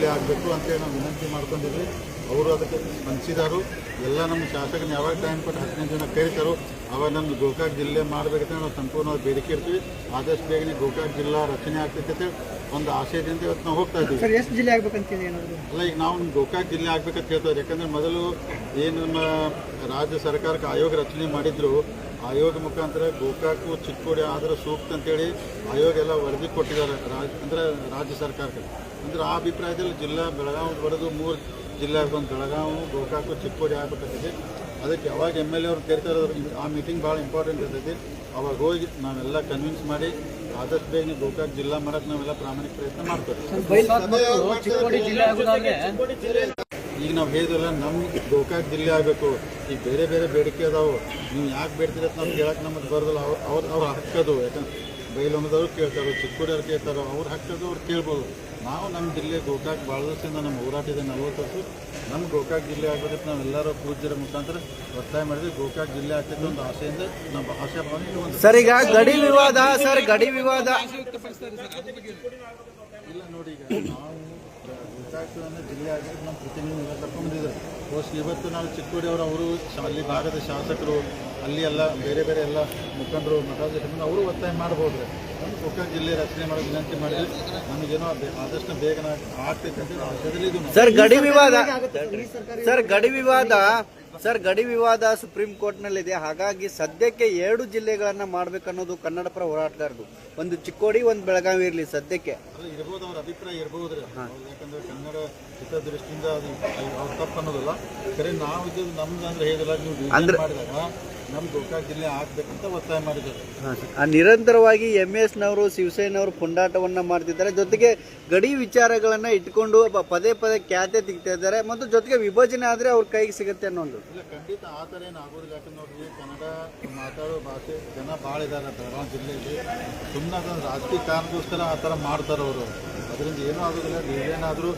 ಜಿಲ್ಲೆ ಆಗಬೇಕು ಅಂತೇಳಿ ನಾವು ವಿನಂತಿ ಮಾಡ್ಕೊಂಡಿದ್ವಿ. ಅವರು ಅದಕ್ಕೆ ಸ್ಪಂದಿಸಿದಾರು ಎಲ್ಲ ನಮ್ಮ ಶಾಸಕನ ಯಾವಾಗ ಟೈಮ್ ಕೊಟ್ಟು ಹದಿನೈದು ಜನ ಕರೀತಾರೋ ಅವಾಗ ನಮ್ಮ ಗೋಕಾಕ್ ಜಿಲ್ಲೆ ಮಾಡಬೇಕಂತ ನಾವು ಸಂಪೂರ್ಣವಾಗಿ ಬೇಡಿಕೆ ಇರ್ತೀವಿ. ಆದಷ್ಟು ಬೇಗನೆ ಗೋಕಾಕ್ ಜಿಲ್ಲಾ ರಚನೆ ಆಗ್ತೈತೆ ಒಂದು ಆಶಯದಿಂದ ಇವತ್ತು ನಾವು ಹೋಗ್ತಾ ಇದ್ದೀವಿ. ಎಷ್ಟು ಜಿಲ್ಲೆ ಆಗ್ಬೇಕಂತಿದೆ ಏನಾದ್ರು? ಅಲ್ಲ ಈಗ ನಾವು ಗೋಕಾಕ್ ಜಿಲ್ಲೆ ಆಗ್ಬೇಕಂತ ಹೇಳ್ತಾರೆ ಯಾಕಂದ್ರೆ ಮೊದಲು ಏನು ನಮ್ಮ ರಾಜ್ಯ ಸರ್ಕಾರಕ್ಕೆ ಆಯೋಗ ರಚನೆ ಮಾಡಿದ್ರು. ಆಯೋಗ ಮುಖಾಂತರ ಗೋಕಾಕು ಚಿಕ್ಕೋಡಿ ಆದರೆ ಸೂಕ್ತ ಅಂತೇಳಿ ಆಯೋಗ ಎಲ್ಲ ವರದಿ ಕೊಟ್ಟಿದ್ದಾರೆ ರಾಜ್ ಅಂದ್ರೆ ರಾಜ್ಯ ಸರ್ಕಾರಕ್ಕೆ. ಅಂದರೆ ಆ ಅಭಿಪ್ರಾಯದಲ್ಲಿ ಜಿಲ್ಲಾ ಬೆಳಗಾವಿ ಬರೆದು ಮೂರು ಜಿಲ್ಲೆ ಬಂದು ಬೆಳಗಾವಿ ಗೋಕಾಕು ಚಿಕ್ಕೋಡಿ ಆಗ್ಬೇಕಂತಿದೆ ಅದಕ್ಕೆ ಯಾವಾಗ ಎಂ ಎಲ್ ಎ ಅವ್ರು ಕರಿತಾರೆ ಆ ಮೀಟಿಂಗ್ ಭಾಳ ಇಂಪಾರ್ಟೆಂಟ್ ಇರ್ತೈತಿ. ಅವಾಗ ಹೋಗಿ ನಾವೆಲ್ಲ ಕನ್ವಿನ್ಸ್ ಮಾಡಿ ಆದಷ್ಟು ಬೇಗ ಗೋಕಾಕ್ ಜಿಲ್ಲಾ ಮಾಡಕ್ಕೆ ನಾವೆಲ್ಲ ಪ್ರಾಮಾಣಿಕ ಪ್ರಯತ್ನ ಮಾಡ್ತೇವೆ. ಚಿಕ್ಕೋಡಿ ಜಿಲ್ಲೆ ಆಗೋದಾದ್ರೆ ಈಗ ನಾವು ಹೇಳಿದ್ರೆ ನಮ್ಮ ಗೋಕಾಕ್ ಜಿಲ್ಲೆ ಆಗಬೇಕು. ಈಗ ಬೇರೆ ಬೇರೆ ಬೇಡಿಕೆ ಅದಾವು. ನೀವು ಯಾಕೆ ಬೇಡ್ತೀರ ಅಂತ ನಮ್ಗೆ ಹೇಳಕ್ಕೆ ನಮಗೆ ಬರೋದಿಲ್ಲ ಅವ್ರು ಅವ್ರು ಅವ್ರು ಹಾಕೋದು ಯಾಕಂದ್ರೆ ಬೈಲೊಂಗದವ್ರು ಕೇಳ್ತಾರೆ ಚಿಕ್ಕೋಡಿಯವ್ರು ಕೇಳ್ತಾರೆ, ಅವ್ರು ಹಾಕೋದು ಅವ್ರು ಕೇಳ್ಬೋದು. ನಾವು ನಮ್ಮ ಜಿಲ್ಲೆ ಗೋಕಾಕ್ ಭಾಳ ದಿವಸದಿಂದ ನಮ್ಮ ಹೋರಾಟ ಇದೆ ನಲ್ವತ್ತು ವರ್ಷ. ನಮ್ಮ ಗೋಕಾಕ್ ಜಿಲ್ಲೆ ಆಗಬೇಕಂತ ನಾವೆಲ್ಲರೂ ಪೂಜ್ಯರ ಮುಖಾಂತರ ಒತ್ತಾಯ ಮಾಡಿದ್ವಿ. ಗೋಕಾಕ್ ಜಿಲ್ಲೆ ಆಗ್ತೈತೆ ಒಂದು ಆಸೆಯಿಂದ ನಮ್ಮ ಆಶಾ ಭಾವನೆ ಸರ್, ಈಗ ಗಡಿ ವಿವಾದ, ಸರ್, ಗಡಿ ವಿವಾದ ಇಲ್ಲ ನೋಡಿ ಈಗ ನಾವು ಗೋಕಾಕವನ್ನು ಜಿಲ್ಲೆ ಆಗಿದ್ದು ನಮ್ಮ ಪ್ರತಿನಿಧಿಗಳು ಕರ್ಕೊಂಡಿದ್ದಾರೆ ಕರ್ಕೊಂಡ್ಬಂದಿದ್ದಾರೆ ಇವತ್ತು ನಾವು ಚಿಕ್ಕೋಡಿ ಅವರು ಅಲ್ಲಿ ಭಾಗದ ಶಾಸಕರು ಅಲ್ಲಿ ಎಲ್ಲ ಬೇರೆ ಬೇರೆ ಎಲ್ಲ ಮುಖಂಡರು ಮಠಾಧೀಶರು ಅವರು ಒತ್ತಾಯ ಮಾಡ್ಬೋದು ನಮ್ಮ ಗೋಕಾಕ್ ಜಿಲ್ಲೆ ರಚನೆ ಮಾಡೋ ವಿನಂತಿ ಮಾಡಿದ್ರೆ ನಮಗೇನೋ ಆದಷ್ಟು ಬೇಗನ ಆಗ್ತೈತೆ ಅಂತ ಆಶಯದಲ್ಲಿ ಇದು ಸರ್ ಗಡಿ ವಿವಾದ ಸರ್ ಗಡಿ ವಿವಾದ ಸರ್ ಗಡಿ ವಿವಾದ ಸುಪ್ರೀಂ ಕೋರ್ಟ್ನಲ್ಲಿದೆ. ಹಾಗಾಗಿ ಸದ್ಯಕ್ಕೆ ಎರಡು ಜಿಲ್ಲೆಗಳನ್ನು ಮಾಡ್ಬೇಕನ್ನೋದು ಕನ್ನಡ ಪರ ಹೋರಾಟಗಾರರು. ಒಂದು ಚಿಕ್ಕೋಡಿ ಒಂದು ಬೆಳಗಾವಿ ಇರಲಿ ಸದ್ಯಕ್ಕೆ. ಇರ್ಬೋದು ಅವ್ರ ಅಭಿಪ್ರಾಯ ಇರ್ಬೋದು ಯಾಕಂದ್ರೆ ಕನ್ನಡ ಹಿತದೃಷ್ಟಿಯಿಂದ ಅದು ಅವ್ರು ತಪ್ಪು ಅನ್ನೋದಿಲ್ಲ ಕರೆ ನಾವು ಇದು ನಮ್ದು ಅಂದ್ರೆ ನೀವು ಡಿಸೈನ್ ಮಾಡಿದಾಗ ನಮ್ಮ ಗೋಕಾಕ್ ಜಿಲ್ಲೆ ಆಗ್ಬೇಕಂತ ಒತ್ತಾಯ ಮಾಡಿದ್ದಾರೆ. ಆ ನಿರಂತರವಾಗಿ ಎಂ ಎಸ್ ನವರು ಶಿವಸೇನವರು ಪುಂಡಾಟವನ್ನ ಮಾಡ್ತಿದ್ದಾರೆ. ಜೊತೆಗೆ ಗಡಿ ವಿಚಾರಗಳನ್ನ ಇಟ್ಕೊಂಡು ಪದೇ ಪದೇ ಖ್ಯಾತೆ ತೆಗಿತಾ ಇದ್ದಾರೆ. ಮತ್ತು ಜೊತೆಗೆ ವಿಭಜನೆ ಆದ್ರೆ ಅವ್ರ ಕೈಗೆ ಸಿಗುತ್ತೆ ಅನ್ನೋ ಒಂದು. ಇಲ್ಲ ಖಂಡಿತ ಆ ಥರ ಏನು ಆಗೋದಿಲ್ಲ. ಯಾಕಂದ್ರೆ ನೋಡ್ರಿ ಕನ್ನಡ ಮಾತಾಡೋ ಭಾಷೆ ಜನ ಭಾಳ ಇದ್ದಾರೆ ಬೆಳಗಾವಿ ಜಿಲ್ಲೆಯಲ್ಲಿ. ಸುಮ್ಮನೆ ಅದೊಂದು ರಾಜಕೀಯ ಕಾರಣಕ್ಕೋಸ್ಕರ ಆ ಥರ ಮಾಡ್ತಾರೆ ಅವರು. ಅದರಿಂದ ಏನೂ ಆಗೋದಿಲ್ಲ. ಏನಾದರೂ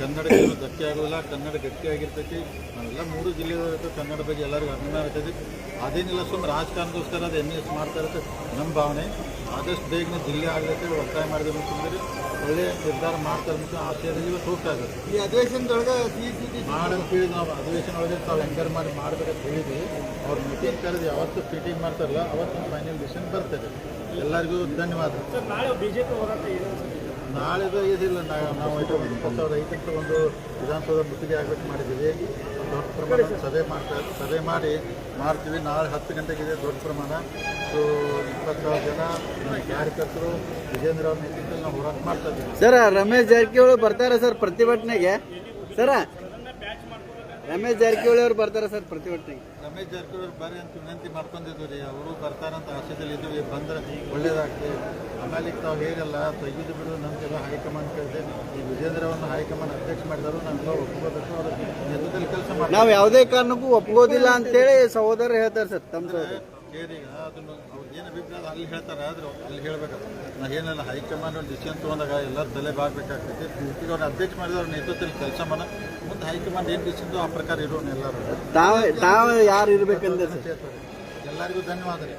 ಕನ್ನಡಕ್ಕೆ ಏನೂ ಧಕ್ಕೆ ಆಗೋದಿಲ್ಲ ಕನ್ನಡ ಗಟ್ಟಿಯಾಗಿರ್ತೈತಿ ನಾವೆಲ್ಲ ಮೂರು ಜಿಲ್ಲೆಯವರು ಕನ್ನಡ ಬಗ್ಗೆ ಎಲ್ಲರಿಗೂ ಅಭಿಮಾನ ಇರ್ತೈತಿ. ಅದೇನಿಲ್ಲ ಸುಮ್ಮನೆ ರಾಜಕಾರಣಕ್ಕೋಸ್ಕರ ಅದು ಎಂ ಎಸ್ ಮಾಡ್ತಾ ಇರುತ್ತೆ ನಮ್ಮ ಭಾವನೆ. ಆದಷ್ಟು ಬೇಗನೆ ಜಿಲ್ಲೆ ಆಗಲಿಕ್ಕೆ ಒತ್ತಾಯ ಮಾಡಿದ್ರು ಅಂತಂದರೆ ಒಳ್ಳೆಯ ನಿರ್ಧಾರ ಮಾಡ್ತಾರೆ ಅಂತ ಆಶಯದಲ್ಲಿ ಇವತ್ತು ಹೋಗ್ತಾ ಇದ್ದಾರೆ. ಈ ಅಧಿವೇಶನದೊಳಗೆ ಮಾಡಂತೇಳಿ ನಾವು ಅಧಿವೇಶನ ಒಳಗೆ ತಾವು ಎಂಕರ್ ಮಾಡಿ ಮಾಡಬೇಕಂತ ಹೇಳಿದ್ವಿ. ಅವ್ರ ಮೀಟಿಂಗ್ ಕರೆದು ಯಾವತ್ತು ಮೀಟಿಂಗ್ ಮಾಡ್ತಾರಲ್ಲ ಅವತ್ತು ಫೈನಲ್ ಡಿಸಿಷನ್ ಬರ್ತದೆ. ಎಲ್ಲರಿಗೂ ಧನ್ಯವಾದ. ನಾಳೆದು ಇದಿಲ್ಲ ನಾವು ಇದು ಸಾವಿರದ ಐದಕ್ಕೆ ಒಂದು ವಿಧಾನಸೌಧ ಮುತ್ತಿಗೆ ಆಗಬೇಕು ಮಾಡಿದ್ದೀವಿ. ದೊಡ್ಡ ಪ್ರಮಾಣ ಸಭೆ ಮಾಡ್ತಾ ಸಭೆ ಮಾಡಿ ಮಾಡ್ತೀವಿ. ನಾಳೆ ಹತ್ತು ಗಂಟೆಗಿದೆ ದೊಡ್ಡ ಪ್ರಮಾಣ. ಸೊ ಇಪ್ಪತ್ತು ಸಾವಿರ ಜನ ಕಾರ್ಯಕರ್ತರು ವಿಜೇಂದ್ರ ಅವ್ರ ನಾವು ಹೋರಾಟ ಮಾಡ್ತಾ ಇದ್ದೀವಿ. ಸರ್, ರಮೇಶ್ ಜಾರಕಿಹೊಳಿ ಬರ್ತಾರೆ ಸರ್ ಪ್ರತಿಭಟನೆಗೆ. ಸರ ರಮೇಶ್ ಜಾರಕಿಹೊಳಿ ಅವರು ಬರ್ತಾರೆ ಸರ್ ಪ್ರತಿಭಟನೆಗೆ ರಮೇಶ್ ಜಾರಕಿಹೊಳಿ ಬರ್ರಿ ಅಂತ ವಿನಂತಿ ಮಾಡ್ಕೊಂಡಿದ್ವಿ ರೀ. ಅವರು ಬರ್ತಾರಂತ ಆಶಯದಲ್ಲಿ ಇದ್ವಿ ಬಂದ್ರೆ ಒಳ್ಳೇದಾಗ್ತದೆ ಆಮೇಲೆ ತಾವು ಹೇಗಲ್ಲ ತೆಗೆದು ಬಿಡು ನಮಗೆಲ್ಲ ಹೈಕಮಾಂಡ್ ಕೇಳಿದೆ. ಈ ವಿಜೇಂದ್ರ ವಿಜೇಂದ್ರವನ್ನು ಹೈಕಮಾಂಡ್ ಅಧ್ಯಕ್ಷ ಮಾಡಿದ್ರು ನಾವೆಲ್ಲ ಒಪ್ಕೋಬೇಕು. ಅವ್ರ ಕೆಲಸ ಮಾಡಿ ನಾವು ಯಾವುದೇ ಕಾರಣಕ್ಕೂ ಒಪ್ಕೋದಿಲ್ಲ ಅಂತೇಳಿ ಸಹೋದರ ಹೇಳ್ತಾರೆ ಸರ್ ತಮ್ಮ ಈಗ ಅದನ್ನು ಅವ್ರು ಏನು ಅಭಿಪ್ರಾಯ ಅಲ್ಲಿ ಹೇಳ್ತಾರೆ ಆದ್ರೆ ಅಲ್ಲಿ ಹೇಳ್ಬೇಕು ನಾ ಏನೆಲ್ಲ ಹೈಕಮಾಂಡ್ ಒಂದು ಡಿಸಿಷನ್ ತೊಗೊಂಡಾಗ ಎಲ್ಲರ ತಲೆ ಬಾಗಬೇಕಾಗ್ತೈತಿ. ಈಗ ಅವ್ರು ಅಧ್ಯಕ್ಷ ಮಾಡಿದವ್ರ ನೇತೃತ್ವದಲ್ಲಿ ಕೆಲಸ ಮಾಡ. ಮುಂದೆ ಹೈಕಮಾಂಡ್ ಏನು ಡಿಸಿಷನ್ ಆ ಪ್ರಕಾರ ಇರೋನು ಎಲ್ಲರೂ. ತಾವು ತಾವು ಯಾರು ಇರಬೇಕಂದ್ರೆ ಎಲ್ಲರಿಗೂ ಧನ್ಯವಾದ ರೀ